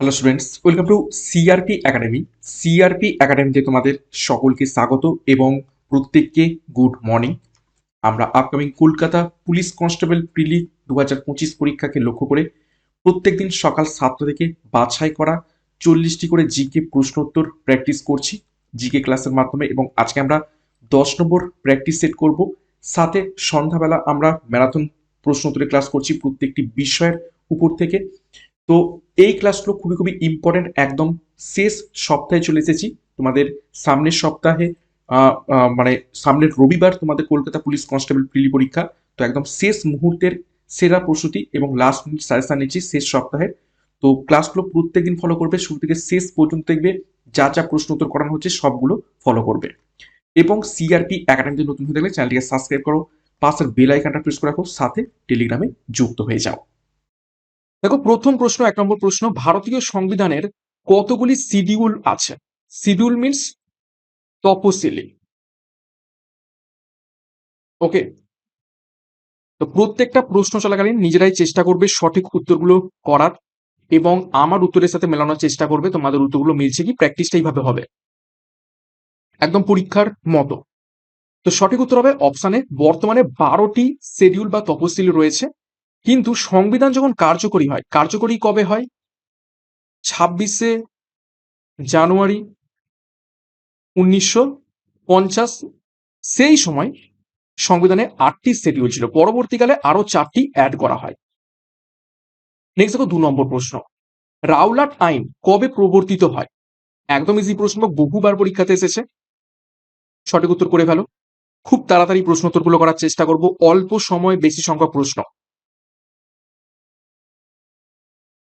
Hello students welcome to CRP academy CRP একাডেমিতে তোমাদের সকলকে স্বাগত এবং প্রত্যেককে গুড মর্নিং আমরা upcoming Kolkata police constable prelim দু হাজার পঁচিশ পরীক্ষাকে লক্ষ্য করে প্রত্যেকদিন সকাল সাতটা থেকে বাছাই করা চল্লিশটি করে জিকে প্রশ্নোত্তর প্র্যাকটিস করছি জিকে ক্লাসের মাধ্যমে এবং আজকে আমরা দশ নম্বর প্র্যাকটিস সেট করব। সাথে সন্ধ্যাবেলা আমরা ম্যারাথন প্রশ্নোত্তরের ক্লাস করছি প্রত্যেকটি বিষয়ের উপর থেকে। তো এই ক্লাসগুলো খুবই খুবই ইম্পর্টেন্ট একদম শেষ সপ্তাহে চলে এসেছি। তোমাদের সামনের সপ্তাহে মানে সামনের রবিবার তোমাদের কলকাতা পুলিশ কনস্টেবল প্রিলি পরীক্ষা। তো একদম শেষ মুহূর্তের সেরা প্রস্তুতি এবং লাস্ট মিনিট সাজেশন নিচ্ছি শেষ সপ্তাহের তো ক্লাসগুলো প্রত্যেকদিন ফলো করবে, শুরু থেকে শেষ পর্যন্ত দেখবে, যা যা প্রশ্ন উত্তর করানো হচ্ছে সবগুলো ফলো করবে। এবং সিআরপি একাডেমিতে নতুন হয়ে থাকলে চ্যানেলটিকে সাবস্ক্রাইব করো, পাশের বেল আইকনটা প্রেস করে রাখো, সাথে টেলিগ্রামে যুক্ত হয়ে যাও। দেখো, প্রথম প্রশ্ন, এক নম্বর প্রশ্ন, ভারতীয় সংবিধানের কতগুলি শিডিউল আছে? শিডিউল মিন্স তপশিলি। ওকে তো প্রত্যেকটা প্রশ্ন চলাকালীন নিজেরাই চেষ্টা করবে সঠিক উত্তরগুলো করার এবং আমার উত্তরের সাথে মেলানোর চেষ্টা করবে, তোমাদের উত্তরগুলো মিলছে কি? প্র্যাকটিসটা এইভাবে হবে। একদম পরীক্ষার মতো। তো সঠিক উত্তর হবে অপশানে বর্তমানে বারোটি শিডিউল বা তপশিলি রয়েছে। কিন্তু সংবিধান যখন কার্যকরী হয়, কার্যকরী কবে হয়? ছাব্বিশে জানুয়ারি উনিশশো পঞ্চাশ। সেই সময় সংবিধানে আটটি শিডিউল ছিল। পরবর্তীকালে আরও চারটি অ্যাড করা হয়। নেক্সট দেখো দু নম্বর প্রশ্ন। রাওলাট আইন কবে প্রবর্তিত হয়? একদম ইজি প্রশ্ন, বহুবার পরীক্ষাতে এসেছে। সঠিক উত্তর করে ফেলো। খুব তাড়াতাড়ি প্রশ্ন উত্তরগুলো করার চেষ্টা করব। অল্প সময়, বেশি সংখ্যক প্রশ্ন।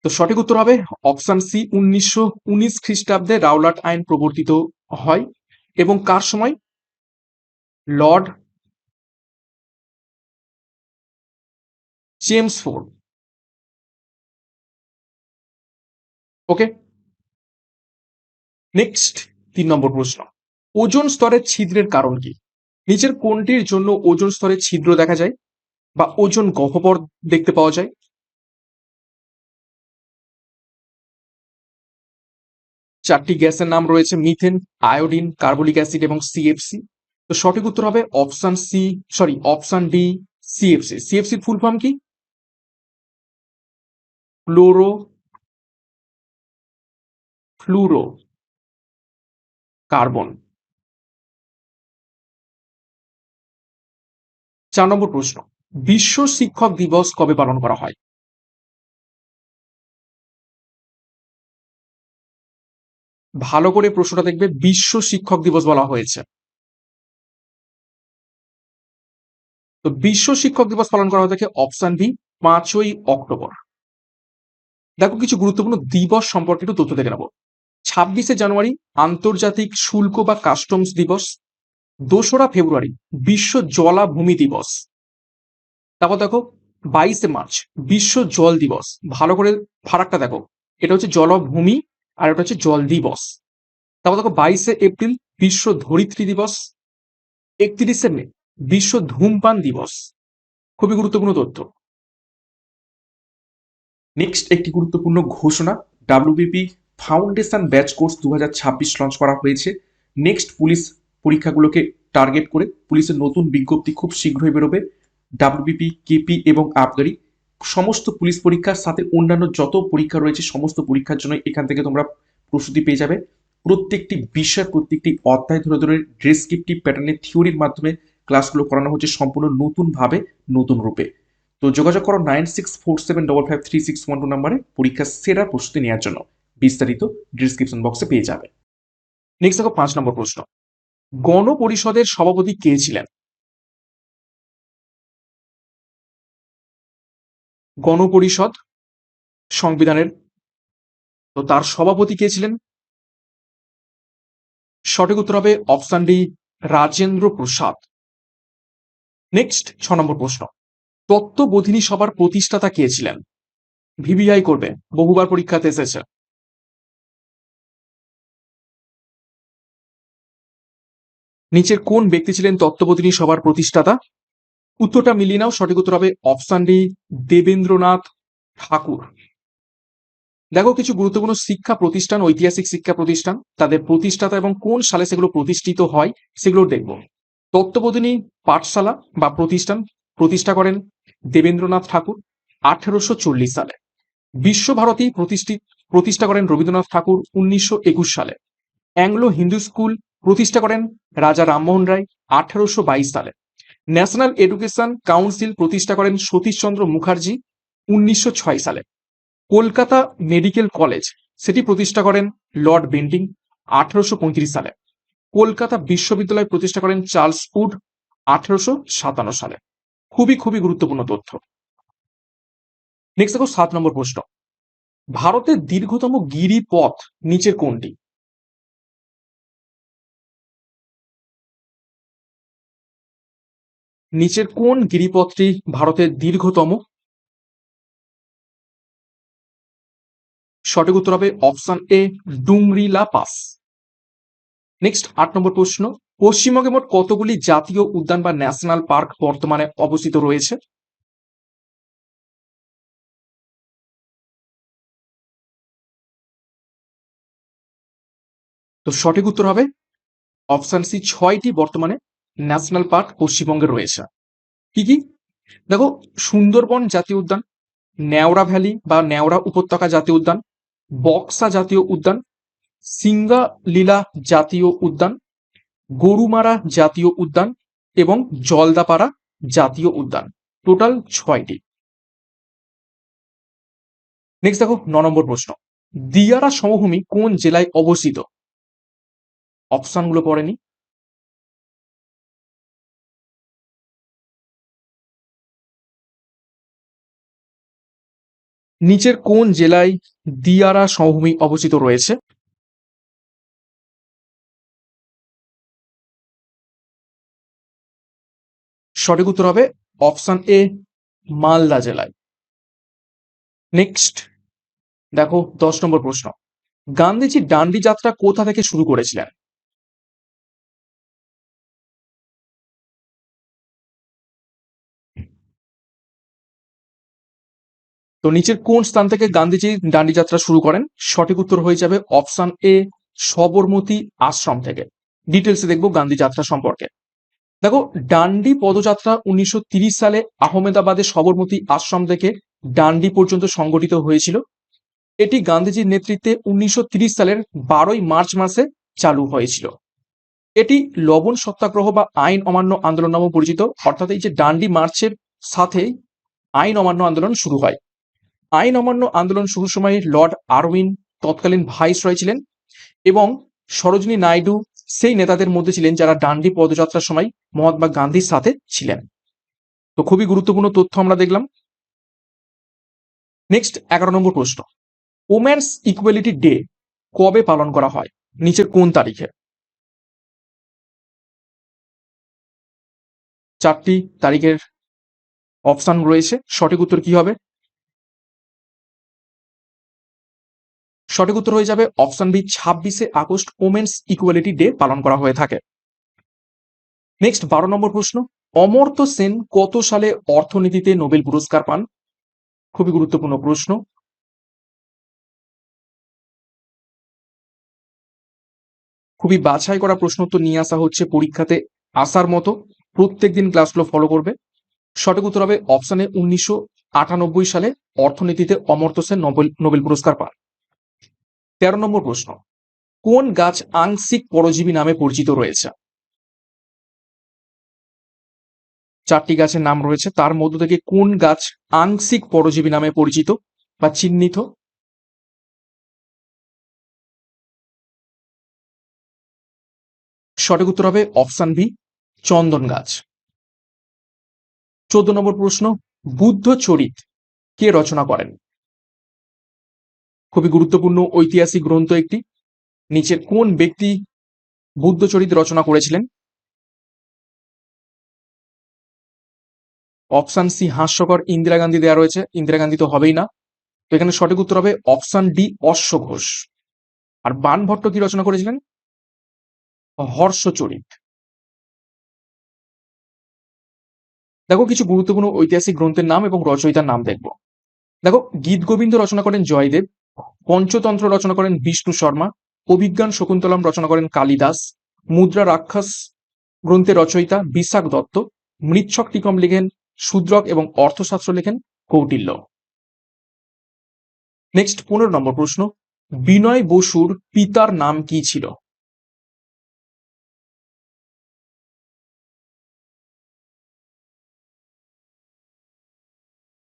তো সঠিক উত্তর হবে অপশন সি, উনিশশো উনিশ খ্রিস্টাব্দে রাওলাট আইন প্রবর্তিত হয় এবং কার সময়? Lord James Ford. Okay. Next, তিন নম্বর প্রশ্ন। ওজন স্তরের ছিদ্রের কারণ কি? নিচের কোনটির জন্য ওজন স্তরে ছিদ্র দেখা যায় বা ওজন গহ্বর দেখতে পাওয়া যায়। চারটি গ্যাসের নাম রয়েছে মিথেন, আয়োডিন, কার্বলিক অ্যাসিড এবং সিএফসি তো সঠিক উত্তর হবে option C sorry, option D CFC সিএফসির full form কি? Fluoro, fluoro, carbon. চার নম্বর প্রশ্ন, বিশ্ব শিক্ষক দিবস কবে পালন করা হয়? ভালো করে প্রশ্নটা দেখবে বিশ্ব শিক্ষক দিবস বলা হয়েছে। তো বিশ্ব শিক্ষক দিবস পালন করা হয়ে থাকে অপশন বি, পাঁচই অক্টোবর। দেখো কিছু গুরুত্বপূর্ণ দিবস সম্পর্কে একটু তথ্য দেখে নেব। ছাব্বিশে জানুয়ারি, আন্তর্জাতিক শুল্ক বা কাস্টমস দিবস। দোসরা ফেব্রুয়ারি, বিশ্ব জলাভূমি দিবস। তারপর দেখো, বাইশে মার্চ, বিশ্ব জল দিবস। ভালো করে ফারাকটা দেখো। এটা হচ্ছে জলভূমি আর এটা হচ্ছে জল দিবস। তারপর দেখো বাইশে এপ্রিল বিশ্ব ধরিত্রী দিবস, একত্রিশে মে বিশ্ব ধূমপান দিবস। খুবই গুরুত্বপূর্ণ তথ্য। নেক্সট একটি গুরুত্বপূর্ণ ঘোষণা ডাব্লিউবিপি ফাউন্ডেশন ব্যাচ কোর্স দু হাজার ছাব্বিশ লঞ্চ করা হয়েছে। নেক্সট পুলিশ পরীক্ষাগুলোকে টার্গেট করে পুলিশের নতুন বিজ্ঞপ্তি খুব শীঘ্রই বেরোবে। ডাব্লিউবিপি কেপি এবং আবগারি সমস্ত পুলিশ পরীক্ষার সাথে অন্যান্য যত পরীক্ষা রয়েছে, সমস্ত পরীক্ষার জন্য এখান থেকে তোমরা প্রস্তুতি পেয়ে যাবে। প্রত্যেকটি বিষয়, প্রত্যেকটি অধ্যায় ধরে ধরে ডেসক্রিপটিভ প্যাটার্নের থিওরির মাধ্যমে ক্লাসগুলো করানো হচ্ছে সম্পূর্ণ নতুনভাবে, নতুন রূপে। তো যোগাযোগ করো nine six four seven double five three six one two নাম্বারে পরীক্ষার সেরা প্রস্তুতি নেওয়ার জন্য। বিস্তারিত ডিসক্রিপশন বক্সে পেয়ে যাবে। নেক্সট দেখো পাঁচ নম্বর প্রশ্ন। গণপরিষদের সভাপতি কে ছিলেন? গণপরিষদ সংবিধানের। তো তার সভাপতি কে ছিলেন? সঠিক উত্তর হবে option D, Rajendra Prasad. Next, ছ নম্বর প্রশ্ন। তত্ত্ববোধিনী সভার প্রতিষ্ঠাতা কে ছিলেন? ভিভিআই করবে, বহুবার পরীক্ষাতে এসেছে। নিচের কোন ব্যক্তি ছিলেন তত্ত্ববোধিনী সভার প্রতিষ্ঠাতা? উত্তরটা মিলিয়ে নাও, সঠিক উত্তর হবে অপশন ডি, দেবেন্দ্রনাথ ঠাকুর। দেখো, কিছু গুরুত্বপূর্ণ শিক্ষা প্রতিষ্ঠান, ঐতিহাসিক শিক্ষা প্রতিষ্ঠান, তাদের প্রতিষ্ঠাতা এবং কোন সালে সেগুলো প্রতিষ্ঠিত হয়, সেগুলো দেখব। তত্ত্ববোধিনী পাঠশালা বা প্রতিষ্ঠান প্রতিষ্ঠা করেন দেবেন্দ্রনাথ ঠাকুর আঠেরোশো চল্লিশ সালে। বিশ্বভারতী প্রতিষ্ঠিত, প্রতিষ্ঠা করেন রবীন্দ্রনাথ ঠাকুর উনিশশো একুশ সালে। অ্যাংলো হিন্দু স্কুল প্রতিষ্ঠা করেন রাজা রামমোহন রায় আঠেরোশো বাইশ সালে। ন্যাশনাল এডুকেশন কাউন্সিল প্রতিষ্ঠা করেন সতীশচন্দ্র মুখার্জি উনিশশো ছয় সালে। কলকাতা মেডিকেল কলেজ সেটি প্রতিষ্ঠা করেন লর্ড বেন্টিং আঠারোশো সালে। কলকাতা বিশ্ববিদ্যালয় প্রতিষ্ঠা করেন চার্লস উড আঠারোশো সাতান্ন সালে। খুবই খুবই গুরুত্বপূর্ণ তথ্য। নেক্সট দেখো, সাত নম্বর প্রশ্ন। ভারতের দীর্ঘতম গিরিপথ নিচের কোনটি? নিচের কোন গিরিপথটি ভারতের দীর্ঘতম? সঠিক উত্তর হবে option A Dungrila pass. Next, আট নম্বর প্রশ্ন, পশ্চিমবঙ্গে মোট কতগুলি জাতীয় উদ্যান বা ন্যাশনাল পার্ক বর্তমানে অবস্থিত রয়েছে? তো সঠিক উত্তর হবে অপশন সি, ছয়টি বর্তমানে ন্যাশনাল পার্ক পশ্চিমবঙ্গে রয়েছে। কি কি? দেখো, সুন্দরবন জাতীয় উদ্যান নেওড়া ভ্যালি বা নেওড়া উপত্যকা জাতীয় উদ্যান, বক্সা জাতীয় উদ্যান সিঙ্গালীলা জাতীয় উদ্যান, গরুমারা জাতীয় উদ্যান এবং জলদাপাড়া জাতীয় উদ্যান। টোটাল ছয়টি। নেক্সট দেখো, ন নম্বর প্রশ্ন। দিয়ারা সমভূমি কোন জেলায় অবস্থিত? অপশনগুলো পড়েনি নিচের কোন জেলায় দিয়ারা সমভূমি অবস্থিত রয়েছে? সঠিক উত্তর হবে অপশন এ, মালদা জেলায়। নেক্সট, দেখো দশ নম্বর প্রশ্ন। গান্ধীজি ডান্ডি যাত্রা কোথা থেকে শুরু করেছিলেন? তো নিচের কোন স্থান থেকে গান্ধীজি ডান্ডি যাত্রা শুরু করেন? সঠিক উত্তর হয়ে যাবে অপশন এ, সবরমতী আশ্রম থেকে। ডিটেলসে দেখব গান্ধী যাত্রা সম্পর্কে। দেখো, ডান্ডি পদযাত্রা উনিশশো সালে আহমেদাবাদে সবরমতী আশ্রম থেকে ডান্ডি পর্যন্ত সংগঠিত হয়েছিল। এটি গান্ধীজির নেতৃত্বে উনিশশো সালের বারোই মার্চ মাসে চালু হয়েছিল। এটি লবণ সত্যাগ্রহ বা আইন অমান্য আন্দোলন নামে পরিচিত। অর্থাৎ এই যে ডান্ডি মার্চের সাথে আইন অমান্য আন্দোলন শুরু হয়। আইন অমান্য আন্দোলন শুরুর সময় লর্ড আরউইন তৎকালীন ভাইস রয় ছিলেন এবং সরোজিনী নাইডু সেই নেতাদের মধ্যে ছিলেন যারা ডান্ডি পদযাত্রার সময় মহাত্মা গান্ধীর সাথে ছিলেন। তো খুবই গুরুত্বপূর্ণ তথ্য আমরা দেখলাম। নেক্সট এগারো নম্বর প্রশ্ন। ওম্যান্স ইকুয়ালিটি ডে কবে পালন করা হয়? নিচের কোন তারিখে? চারটি তারিখের অপশন রয়েছে। সঠিক উত্তর কি হবে? সঠিক উত্তর হয়ে যাবে অপশন বি, ছাব্বিশে আগস্ট ওমেন্স ইকুয়ালিটি ডে পালন করা হয়ে থাকে। নেক্সট, বারো নম্বর প্রশ্ন। অমর্ত্য সেন কত সালে অর্থনীতিতে নোবেল পুরস্কার পান? খুবই গুরুত্বপূর্ণ প্রশ্ন। খুবই বাছাই করা প্রশ্ন তো নিয়ে আসা হচ্ছে পরীক্ষাতে আসার মতো। প্রত্যেকদিন ক্লাসগুলো ফলো করবে। সঠিক উত্তর হবে অপশনে উনিশশো সালে অর্থনীতিতে অমর্ত্য সেন নোবেল নোবেল পুরস্কার পান। তেরো নম্বর প্রশ্ন, কোন গাছ আংশিক পরজীবী নামে পরিচিত রয়েছে? চারটি গাছের নাম রয়েছে, তার মধ্য থেকে কোন গাছ আংশিক পরজীবী নামে পরিচিত বা চিহ্নিত? সঠিক উত্তর হবে অপশন বি, চন্দন গাছ। চোদ্দ নম্বর প্রশ্ন, বুদ্ধ চরিত কে রচনা করেন? খুবই গুরুত্বপূর্ণ ঐতিহাসিক গ্রন্থ একটি। নিচের কোন ব্যক্তি বুদ্ধচরিত রচনা করেছিলেন? অপশান সি হাস্যকর, ইন্দিরা গান্ধী দেওয়া রয়েছে। ইন্দিরা গান্ধী তো হবেই না। তো এখানে সঠিক উত্তর হবে অপশান ডি অশ্ব ঘোষ। আর বানভট্ট কি রচনা করেছিলেন? হর্ষচরিত দেখো, কিছু গুরুত্বপূর্ণ ঐতিহাসিক গ্রন্থের নাম এবং রচয়িতার নাম দেখব। দেখো, গীত গোবিন্দ রচনা করেন জয়দেব। পঞ্চতন্ত্র রচনা করেন বিষ্ণু শর্মা, অভিজ্ঞান শকুন্তলম রচনা করেন কালিদাস মুদ্রা রাক্ষস গ্রন্থের রচয়িতা বিশাখ দত্ত মৃচ্ছক টিকম লেখেন শূদ্রক এবং অর্থশাস্ত্র লেখেন কৌটিল্য। নেক্সট পনেরো নম্বর প্রশ্ন, বিনয় বসুর পিতার নাম কি ছিল?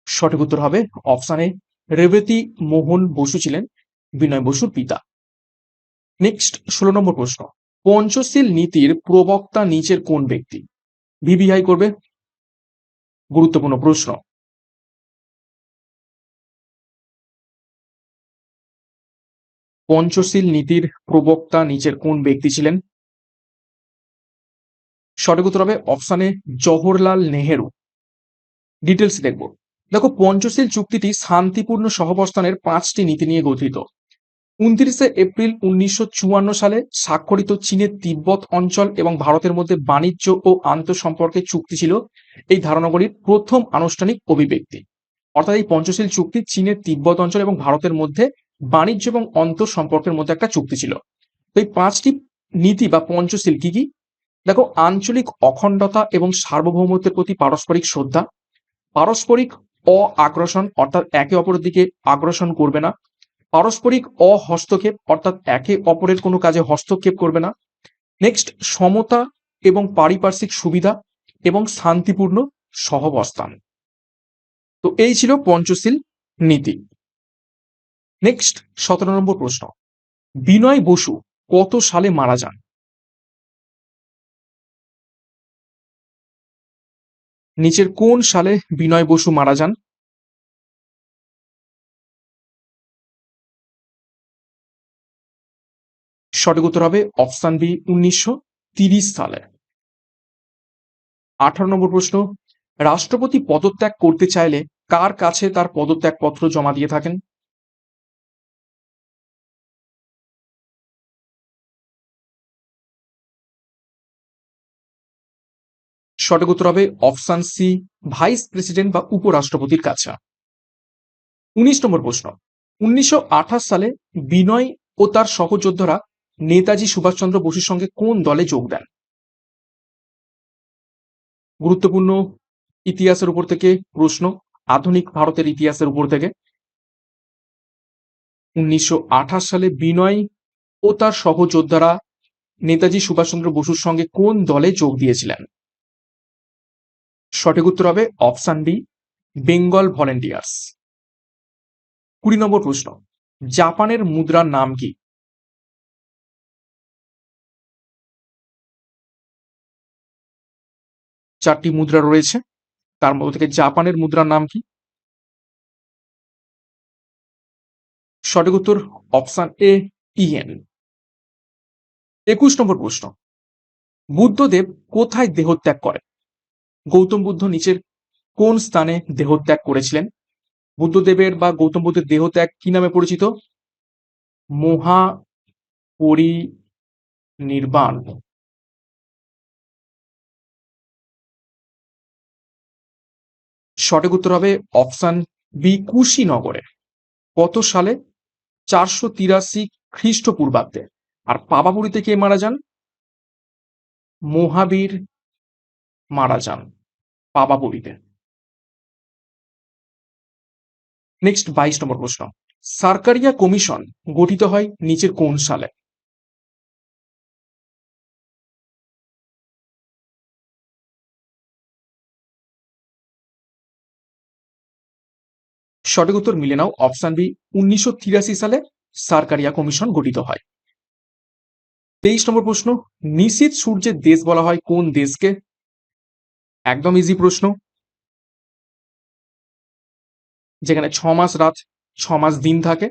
সঠিক উত্তর হবে অপশানে রেবতী মোহন বসু ছিলেন বিনয় বসুর পিতা। নেক্সট ষোলো নম্বর প্রশ্ন। পঞ্চশীল নীতির প্রবক্তা নিচের কোন ব্যক্তি? ভিভিআই করবে। গুরুত্বপূর্ণ প্রশ্ন। পঞ্চশীল নীতির প্রবক্তা নিচের কোন ব্যক্তি ছিলেন? সঠিক উত্তর হবে অপশানে জওহরলাল নেহেরু। ডিটেলস দেখব। দেখো, পঞ্চশীল চুক্তিটি শান্তিপূর্ণ সহাবস্থানের পাঁচটি নীতি নিয়ে গঠিত। উনত্রিশে এপ্রিল উনিশশো চুয়ান্ন সালে স্বাক্ষরিত চীনের তিব্বত অঞ্চল এবং ভারতের মধ্যে বাণিজ্য ও আন্তঃসম্পর্কের চুক্তি ছিল এই ধারণাগুলির প্রথম আনুষ্ঠানিক অভিব্যক্তি। অর্থাৎ এই পঞ্চশীল চুক্তি চীনের তিব্বত অঞ্চল এবং ভারতের মধ্যে বাণিজ্য এবং অন্তঃসম্পর্কের মধ্যে একটা চুক্তি ছিল। তো এই পাঁচটি নীতি বা পঞ্চশীল কি কি? দেখো, আঞ্চলিক অখণ্ডতা এবং সার্বভৌমত্বের প্রতি পারস্পরিক শ্রদ্ধা, পারস্পরিক অ আগ্রাসন অর্থাৎ একে অপরের দিকে আগ্রাসন করবে না। পারস্পরিক অহস্তক্ষেপ অর্থাৎ একে অপরের কোনো কাজে হস্তক্ষেপ করবে না। নেক্সট সমতা এবং পারিপার্শ্বিক সুবিধা এবং শান্তিপূর্ণ সহবস্থান। তো এই ছিল পঞ্চশীল নীতি। নেক্সট সতেরো নম্বর প্রশ্ন। বিনয় বসু কত সালে মারা যান? নিচের কোন সালে বিনয় বসু মারা যান? সঠিক উত্তর হবে অপশান বি, উনিশশো সালে। আঠারো নম্বর প্রশ্ন, রাষ্ট্রপতি পদত্যাগ করতে চাইলে কার কাছে তার পদত্যাগপত্র জমা দিয়ে থাকেন? সঠিক উত্তর হবে অপশন সি, ভাইস প্রেসিডেন্ট বা উপরাষ্ট্রপতির কাছে। উনিশ নম্বর প্রশ্ন। উনিশশো আঠাশ সালে বিনয় ও তার সহযোদ্ধারা নেতাজি সুভাষচন্দ্র বসুর সঙ্গে কোন দলে যোগ দেন? গুরুত্বপূর্ণ ইতিহাসের উপর থেকে প্রশ্ন, আধুনিক ভারতের ইতিহাসের উপর থেকে। উনিশশো আঠাশ সালে বিনয় ও তার সহযোদ্ধারা নেতাজি সুভাষচন্দ্র বসুর সঙ্গে কোন দলে যোগ দিয়েছিলেন? সঠিক উত্তর হবে অপশান ডি, বেঙ্গল ভলেন্টিয়ার্স। কুড়ি নম্বর প্রশ্ন, জাপানের মুদ্রার নাম কি? চারটি মুদ্রা রয়েছে, তার মধ্যে থেকে জাপানের মুদ্রার নাম কি? সঠিক উত্তর অপশান এ ইএন একুশ নম্বর প্রশ্ন, বুদ্ধদেব কোথায় দেহত্যাগ করেন? গৌতম বুদ্ধ নিচের কোন স্থানে দেহত্যাগ করেছিলেন? বুদ্ধদেবের বা গৌতম বুদ্ধের দেহত্যাগ কি নামে পরিচিত? মহা পরিনির্বাণ সঠিক উত্তর হবে অপশন বি, কুশীনগরে। কত সালে? চারশো তিরাশি খ্রিস্টপূর্বাব্দে। আর পাবাপুরীতে কে মারা যান? মহাবীর মারা যান পাবাপুরীতে নেক্সট বাইশ নম্বর প্রশ্ন। সার্কারিয়া কমিশন গঠিত হয় নিচের কোন সালে? সঠিক উত্তর মিলে নাও অপশন বি উনিশশো তিরাশি সালে সার্কারিয়া কমিশন গঠিত হয়। তেইশ নম্বর প্রশ্ন নিশীত সূর্যের দেশ বলা হয় কোন দেশকে? একদম ইজি প্রশ্ন। যেখানে ছ মাস রাত, ছ মাস দিন থাকে।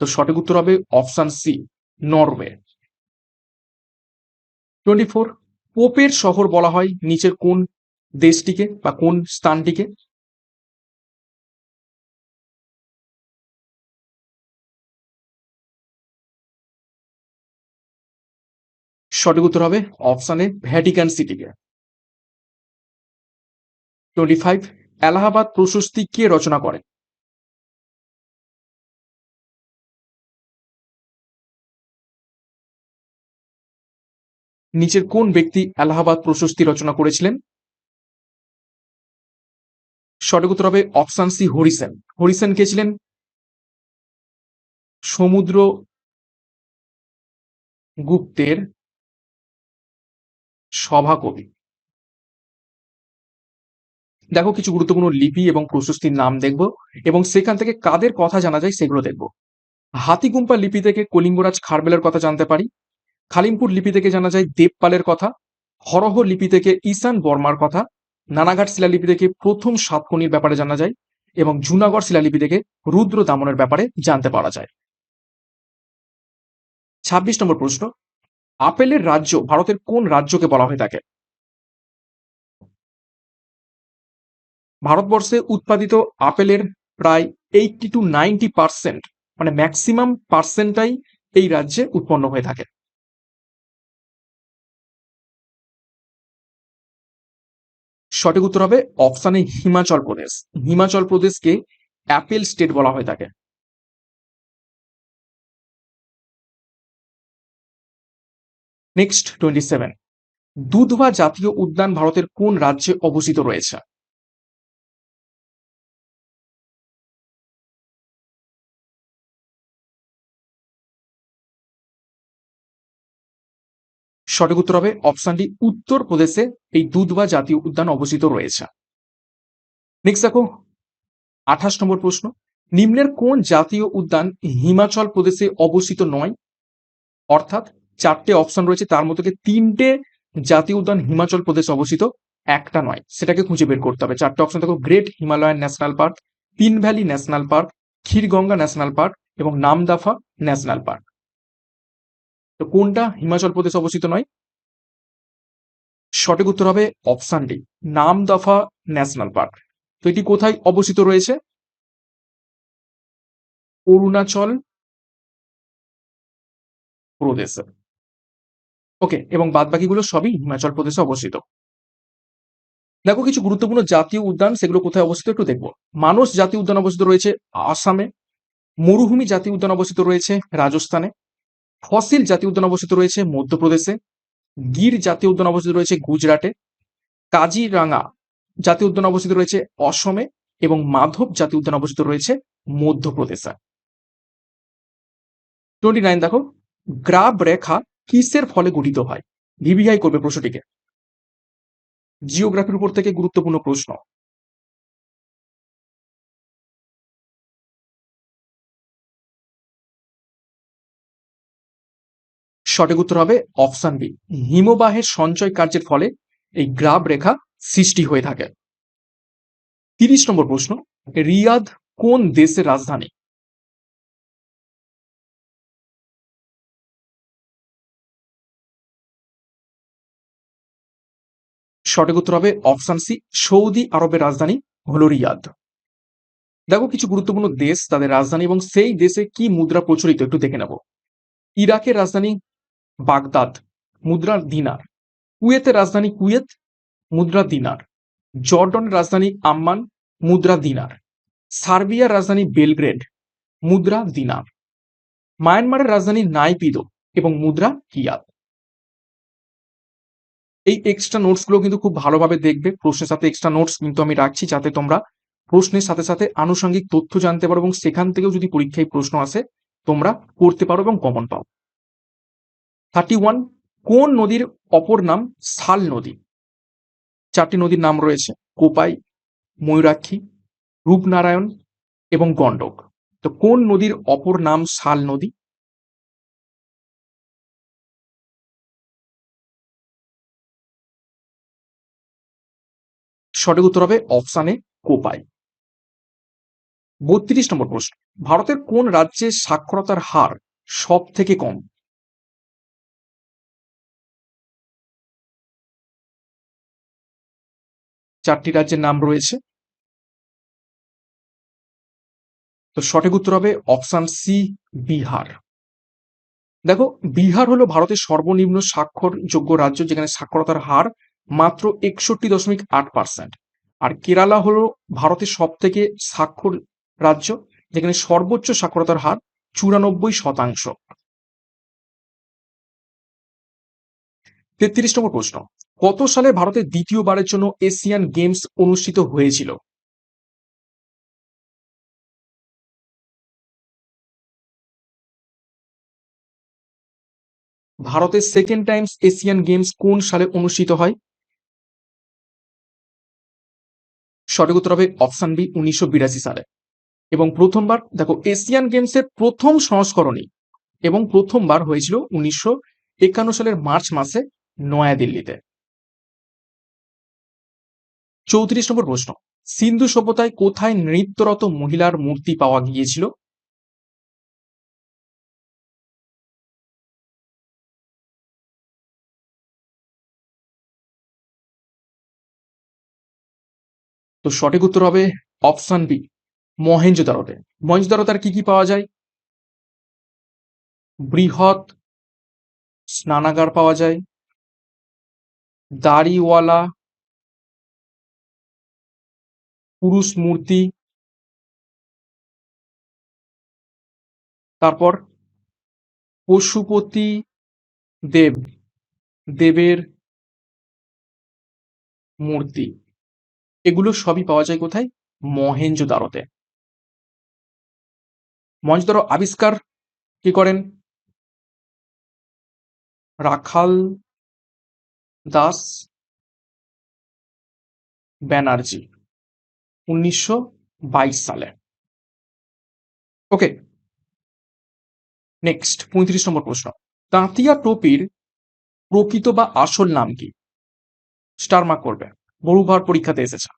তো সঠিক উত্তর হবে option C Norway twenty four পোপের শহর বলা হয় নিচের কোন দেশটিকে বা কোন স্থানটিকে? সঠিক উত্তর হবে অপশানে ভ্যাটিকান সিটিকে টোয়েন্টি ফাইভ এলাহাবাদ প্রশস্তি কে রচনা করেন? নিচের কোন ব্যক্তি এলাহাবাদ প্রশস্তি রচনা করেছিলেন? সঠিক উত্তর হবে অপশান সি হরিসেন। হরিসেন কে ছিলেন? সমুদ্র গুপ্তের সভাকবি। দেখো কিছু গুরুত্বপূর্ণ লিপি এবং প্রশস্তির নাম দেখব এবং সেখান থেকে কাদের কথা জানা যায় সেগুলো দেখব। হাতিগুম্পা লিপি থেকে কলিঙ্গরাজ খারবেলের কথা জানতে পারি। খালিমপুর লিপি থেকে জানা যায় দেবপালের কথা। হরহ লিপি থেকে ঈশান বর্মার কথা। নানাঘাট শিলালিপি থেকে প্রথম সাতকর্ণীর ব্যাপারে জানা যায় এবং জুনাগড় শিলালিপি থেকে রুদ্র দামনের ব্যাপারে জানতে পারা যায়। ছাব্বিশ নম্বর প্রশ্ন, আপেলের রাজ্য ভারতের কোন রাজ্যকে বলা হয়ে থাকে? ভারতবর্ষে উৎপাদিত আপেলের প্রায় এইটটি টু নাইনটি পার্সেন্ট মানে ম্যাক্সিমাম পার্সেন্টটাই এই রাজ্যে উৎপন্ন হয়ে থাকে। সঠিক উত্তর হবে অপশানে হিমাচল প্রদেশ। হিমাচল প্রদেশকে অ্যাপেল স্টেট বলা হয়ে থাকে। নেক্সট টোয়েন্টি সেভেন দুধবা জাতীয় উদ্যান ভারতের কোন রাজ্যে অবস্থিত রয়েছে? সঠিক উত্তর হবে অপশনটি উত্তর প্রদেশে এই দুধবা জাতীয় উদ্যান অবস্থিত রয়েছে। নেক্সট দেখো, আঠাশ নম্বর প্রশ্ন, নিম্নের কোন জাতীয় উদ্যান হিমাচল প্রদেশে অবস্থিত নয়? অর্থাৎ চারটে অপশন রয়েছে, তার মধ্যে তিনটে জাতীয় উদ্যান হিমাচল প্রদেশে অবস্থিত, একটা নয়। সেটাকে খুঁজে বের করতে হবে। চারটে অপশন দেখো, great Himalayan national park Pin Valley national park, Kheerganga national park এবং নামদাফা ন্যাশনাল পার্ক। তো কোনটা? হিমাচল প্রদেশে অবস্থিত নয়। সঠিক উত্তর হবে option D Namdapha national park তো এটি কোথায় অবস্থিত রয়েছে? অরুণাচল প্রদেশে। ওকে এবং বাদ বাকিগুলো সবই হিমাচল প্রদেশে অবস্থিত। দেখো, কিছু গুরুত্বপূর্ণ জাতীয় উদ্যান, সেগুলো কোথায় অবস্থিত একটু দেখব। মানস জাতীয় উদ্যান অবস্থিত রয়েছে আসামে। মরুভূমি জাতীয় উদ্যান অবস্থিত রয়েছে রাজস্থানে। ফসিল জাতীয় উদ্যান অবস্থিত রয়েছে মধ্যপ্রদেশে, গির জাতীয় উদ্যান অবস্থিত রয়েছে গুজরাটে কাজিরাঙ্গা জাতীয় উদ্যান অবস্থিত রয়েছে অসমে এবং মাধব জাতীয় উদ্যান অবস্থিত রয়েছে মধ্যপ্রদেশে। টোয়েন্টি নাইন দেখো, গ্রাব রেখা কিসের ফলে গঠিত হয়? ভিভিআই করবে প্রশ্নটিকে। জিওগ্রাফির উপর থেকে গুরুত্বপূর্ণ প্রশ্ন। সঠিক উত্তর হবে অপশন বি। হিমবাহের সঞ্চয় কার্যের ফলে এই গ্রাব রেখা সৃষ্টি হয়ে থাকে। তিরিশ নম্বর প্রশ্ন, রিয়াদ কোন দেশের রাজধানী? সঠিক উত্তর হবে অপশান সি, সৌদি আরবের রাজধানী হলো রিয়াদ। দেখো, কিছু গুরুত্বপূর্ণ দেশ তাদের রাজধানী এবং সেই দেশে কি মুদ্রা প্রচলিত একটু দেখে নেব। ইরাকের রাজধানী বাগদাদ মুদ্রা দিনার। কুয়েতের রাজধানী কুয়েত, মুদ্রা দিনার। জর্ডনের রাজধানী আম্মান, মুদ্রা দিনার। সার্বিয়ার রাজধানী বেলগ্রেড, মুদ্রা দিনার। মায়ানমারের রাজধানী নাইপিদো এবং মুদ্রা কিয়াত। এই এক্সট্রা নোটসগুলো কিন্তু খুব ভালোভাবে দেখবে। প্রশ্নের সাথে এক্সট্রা নোটস কিন্তু আমি রাখছি যাতে তোমরা প্রশ্নের সাথে সাথে আনুষঙ্গিক তথ্য জানতে পারো এবং সেখান থেকেও যদি পরীক্ষায় প্রশ্ন আসে, তোমরা করতে পারো এবং কমন পাও। থার্টি ওয়ান, কোন নদীর অপর নাম শাল নদী? চারটি নদীর নাম রয়েছে, কোপাই, ময়ূরাক্ষী, রূপনারায়ণ এবং গণ্ডক। তো কোন নদীর অপর নাম শাল নদী? সঠিক উত্তর হবে অপশানে কোপাই। বত্রিশ নম্বর প্রশ্ন, ভারতের কোন রাজ্যে সাক্ষরতার হার সব থেকে কম? চারটি রাজ্যের নাম রয়েছে। তো সঠিক উত্তর হবে অপশন সি, বিহার। দেখো, বিহার হলো ভারতের সর্বনিম্ন স্বাক্ষরযোগ্য রাজ্য যেখানে সাক্ষরতার হার মাত্র একষট্টি দশমিক আট পার্সেন্ট আর কেরালা হলো ভারতের সব থেকে স্বাক্ষর রাজ্য যেখানে সর্বোচ্চ সাক্ষরতার হার চুরানব্বই শতাংশ। তেত্রিশ নম্বর প্রশ্ন কত সালে ভারতে দ্বিতীয়বারের জন্য এশিয়ান গেমস অনুষ্ঠিত হয়েছিল? ভারতের সেকেন্ড টাইমস এশিয়ান গেমস কোন সালে অনুষ্ঠিত হয়? সঠিক উত্তর হবে অপশন বি, উনিশশো বিরাশি সালে। এবং প্রথমবার, দেখো, এশিয়ান গেমসের প্রথম সংস্করণই এবং প্রথমবার হয়েছিল উনিশশো একান্ন সালের মার্চ মাসে নয়াদিল্লিতে। চৌত্রিশ নম্বর প্রশ্ন। সিন্ধু সভ্যতায় কোথায় নৃত্যরত মহিলার মূর্তি পাওয়া গিয়েছিল? তো সঠিক উত্তর হবে অপশন বি মহেঞ্জোদারোতে মহেঞ্জোদারোতে আর কি কি পাওয়া যায়? বৃহৎ স্নানাগার পাওয়া যায়, দাড়িওয়ালা পুরুষ মূর্তি। তারপর পশুপতি দেব, দেবের মূর্তি। এগুলো সবই পাওয়া যায় কোথায়? মহেঞ্জোদারোতে মহেঞ্জোদারো আবিষ্কার কি করেন? রাখাল দাস ব্যানার্জি। উনিশশো বাইশ সালে। ওকে নেক্সট পঁয়ত্রিশ নম্বর প্রশ্ন। তাঁতিয়া টোপির প্রকৃত বা আসল নাম কি? স্টার মার্ক করবে। বহুবার পরীক্ষাতে এসেছে।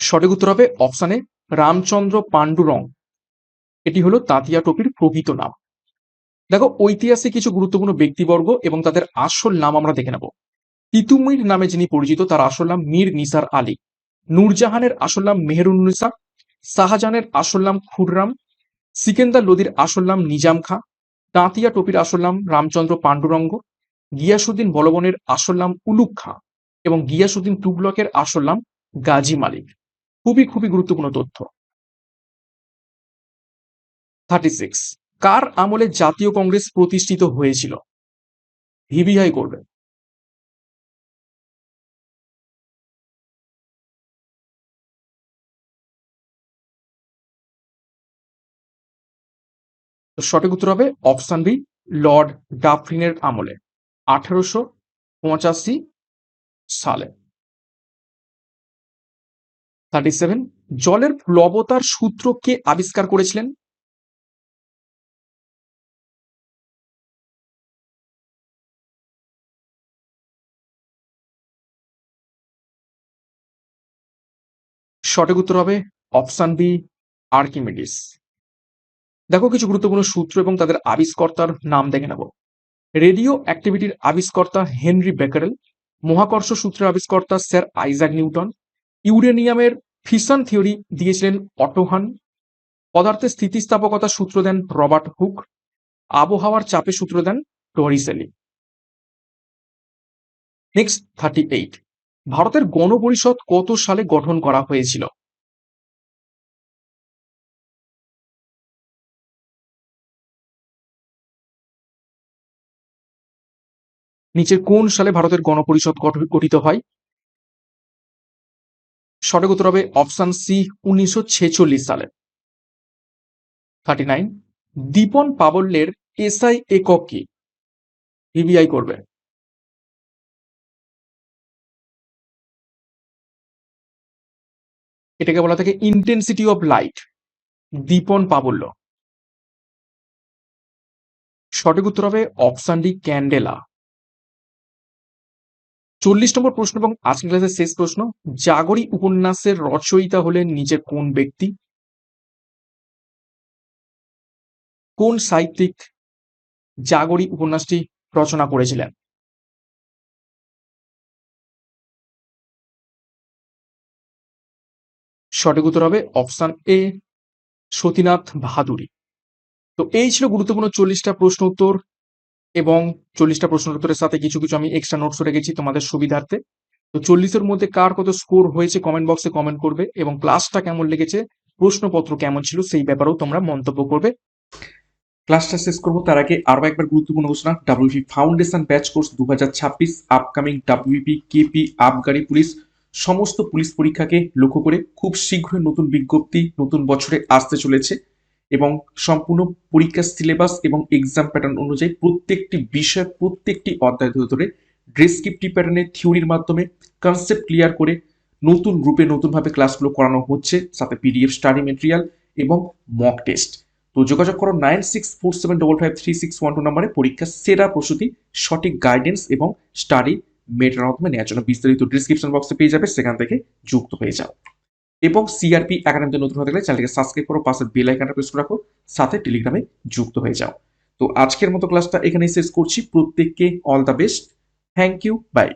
সঠিক উত্তর হবে অপশানে রামচন্দ্র পাণ্ডুরং। এটি হলো তাঁতিয়া টোপির প্রকৃত নাম। দেখো, ঐতিহাসিক কিছু গুরুত্বপূর্ণ ব্যক্তিবর্গ এবং তাদের আসল নাম আমরা দেখে নেব। তিতুমির নামে যিনি পরিচিত, তার আসল নাম মীর নিসার আলী। নূরজাহানের আসল নাম মেহেরুন্নিসা, শাহজাহানের আসল নাম খুররাম, সিকেন্দার লোদির আসল নাম নিজাম খাঁ, তাঁতিয়া টোপির আসল নাম রামচন্দ্র পাণ্ডুরঙ্গ গিয়াসুদ্দিন বলবনের আসল নাম উলুক খাঁ এবং গিয়াসুদ্দিন তুগলকের আসল নাম গাজী মালিক। খুবই খুবই গুরুত্বপূর্ণ তথ্য। থার্টি সিক্স কার আমলে জাতীয় কংগ্রেস প্রতিষ্ঠিত হয়েছিল? ভিভিআই করবে সঠিক উত্তর হবে অপশন বি, লর্ড ডাফরিনের আমলে, আঠারোশো পঁচাশি সালে। থার্টি সেভেন জলের প্লবতার সূত্র কে আবিষ্কার করেছিলেন? সঠিক উত্তর হবে অপশন বি, আর্কিমিডিস। দেখো কিছু গুরুত্বপূর্ণ সূত্র এবং তাদের আবিষ্কর্তার নাম দেখে নেব। রেডিও অ্যাক্টিভিটির আবিষ্কর্তা হেনরি বেকারেল, মহাকর্ষ সূত্রের আবিষ্কর্তা স্যার আইজাক নিউটন, ইউরেনিয়ামের ফিশন থিওরি দিয়েছিলেন অটোহান, পদার্থের স্থিতিস্থাপকতা সূত্র দেন রবার্ট হুক, আবহাওয়ার চাপে সূত্র দেন টরিসেলি। Next thirty eight. ভারতের গণপরিষদ কত সালে গঠন করা হয়েছিল? নিচের কোন সালে ভারতের গণপরিষদ গঠ- গঠিত হয়? সঠিক উত্তর হবে অপশন সি উনিশশো ছেচল্লিশ সালে। Thirty nine. দীপন পাবল্যের এসআই একক কি? করবে। এটাকে বলা থাকে ইন্টেন্সিটি অফ লাইট দীপন পাবল্য সঠিক উত্তর হবে অপশন ডি ক্যান্ডেলা চল্লিশ নম্বর প্রশ্ন এবং আজকের ক্লাসের শেষ প্রশ্ন, জাগরি উপন্যাসের রচয়িতা হলেন নিজের কোন ব্যক্তি? কোন সাহিত্যিক জাগরি উপন্যাসটি রচনা করেছিলেন? সঠিক উত্তর হবে অপশন এ, সতীনাথ বাহাদুরি। তো এই ছিল গুরুত্বপূর্ণ চল্লিশটা প্রশ্ন উত্তর এবং চল্লিশটা প্রশ্ন উত্তরের সাথে কিছু কিছু আমি এক্সট্রা নোটস রেখেছি তোমাদের সুবিধার্থে। তো চল্লিশের মধ্যে কার কত স্কোর হয়েছে কমেন্ট বক্সে কমেন্ট করবে এবং ক্লাসটা কেমন লেগেছে, প্রশ্নপত্র কেমন ছিল সেই ব্যাপারেও তোমরা মন্তব্য করবে। ক্লাসটা শেষ করব, তার আগে আরও একবার গুরুত্বপূর্ণ ঘোষণা ডাব্লিউপি ফাউন্ডেশন ব্যাচ কোর্স দু হাজার ছাব্বিশ আপকামিং ডাব্লিউপি কেপি আবগারি পুলিশ সমস্ত পুলিশ পরীক্ষাকে লক্ষ্য করে খুব শীঘ্রই নতুন বিজ্ঞপ্তি, নতুন বছরে আসতে চলেছে এবং সম্পূর্ণ পরীক্ষার সিলেবাস এবং এক্সাম প্যাটার্ন অনুযায়ী প্রত্যেকটি বিষয়, প্রত্যেকটি অধ্যায় ধরে ধরে ডেসক্রিপটিভ প্যাটার্নের থিওরির মাধ্যমে কনসেপ্ট ক্লিয়ার করে নতুন রূপে নতুনভাবে ক্লাসগুলো করানো হচ্ছে, সাথে পিডিএফ স্টাডি মেটেরিয়াল এবং মক টেস্ট তো যোগাযোগ করো nine six four seven double five three six one two নাম্বারে, পরীক্ষার সেরা প্রস্তুতি, সঠিক গাইডেন্স এবং স্টাডি মেটের মাধ্যমে নেওয়ার জন্য বিস্তারিত ডিসক্রিপশন বক্সে পেয়ে যাবে, সেখান থেকে যুক্ত হয়ে যাও। এবং সিআরপি একাডেমিতে নতুন হতে গেলে চ্যানেলকে সাবস্ক্রাইব করো, পাশে বেল আইকনটা প্রেস করে রাখো, সাথে টেলিগ্রামে যুক্ত হয়ে যাও। তো আজকের মতো ক্লাসটা এখানেই শেষ করছি। প্রত্যেককে all the best thank you bye